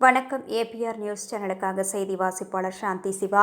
வணக்கம். APR news சேனலுக்காக செய்தி வாசிப்பாளர் சாந்தி சிவா.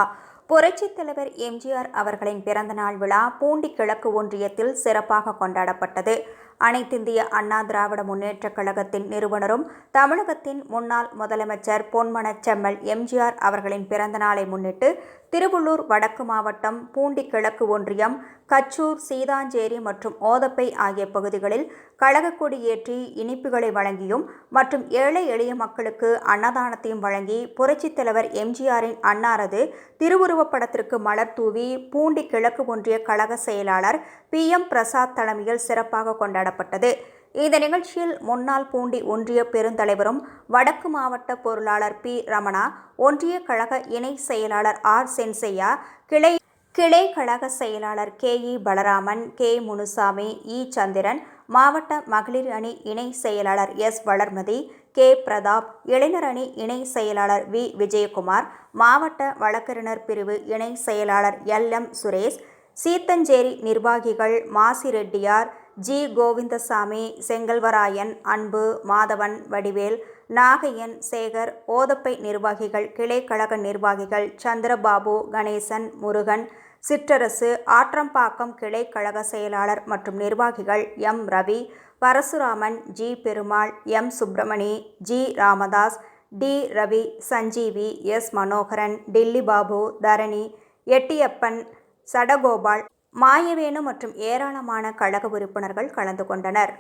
புரட்சித் தலைவர் எம்ஜிஆர் அவர்களின் பிறந்தநாள் விழா பூண்டி கிழக்கு ஒன்றியத்தில் சிறப்பாக கொண்டாடப்பட்டது. அனைத்திந்திய அண்ணா திராவிட முன்னேற்றக் கழகத்தின் நிறுவனரும் தமிழகத்தின் முன்னாள் முதலமைச்சர் பொன்மனச் செம்மல் எம்ஜிஆர் அவர்களின் பிறந்தநாளை முன்னிட்டு திருவள்ளூர் வடக்கு மாவட்டம் பூண்டி கிழக்கு ஒன்றியம் கச்சூர் சீதாஞ்சேரி மற்றும் ஓதப்பை ஆகிய பகுதிகளில் கழகக்கொடி ஏற்றி இனிப்புகளை வழங்கியும் மற்றும் ஏழை எளிய மக்களுக்கு அன்னதானத்தையும் வழங்கி புரட்சித் தலைவர் எம்ஜிஆரின் அன்னாரது திருவுருவப் படத்திற்கு மலர் தூவி பூண்டி கிழக்கு ஒன்றிய கழக செயலாளர் பி எம் பிரசாத் தலைமையில் சிறப்பாக கொண்டாடப்பட்டது. இந்த நிகழ்ச்சியில் முன்னாள் பூண்டி ஒன்றிய பெருந்தலைவரும் வடக்கு மாவட்ட பொருளாளர் பி. ரமணா ஒன்றிய கழக இணை செயலாளர் ஆர். சென்சையா கிளை கிளை கழக செயலாளர் K. E. Balaraman K. Munusamy E. Chandran மாவட்ட மகளிர் அணி இணை செயலாளர் எஸ். வளர்மதி கே. பிரதாப் இளைஞர் அணி இணை செயலாளர் வி. விஜயகுமார் மாவட்ட வழக்கறிஞர் பிரிவு இணை செயலாளர் எல். எம். சுரேஷ் சீத்தஞ்சேரி நிர்வாகிகள் மாசி ரெட்டியார் ஜி. கோவிந்தசாமி செங்கல்வராயன் அன்பு மாதவன் வடிவேல் நாகையன் சேகர் ஓதப்பை நிர்வாகிகள் கிளை கழக நிர்வாகிகள் சந்திரபாபு கணேசன் முருகன் சிற்றரசு ஆற்றம்பாக்கம் கிளை கழக செயலாளர் மற்றும் நிர்வாகிகள் M. Ravi Parasuraman G. Perumal M. Subramani G. Ramadoss T. Ravi Sanjeevi S. Manoharan Dilli Babu Dharani Ettiyappan Sadagopal Mayavenu மற்றும் ஏராளமான கழக உறுப்பினர்கள் கலந்து கொண்டனர்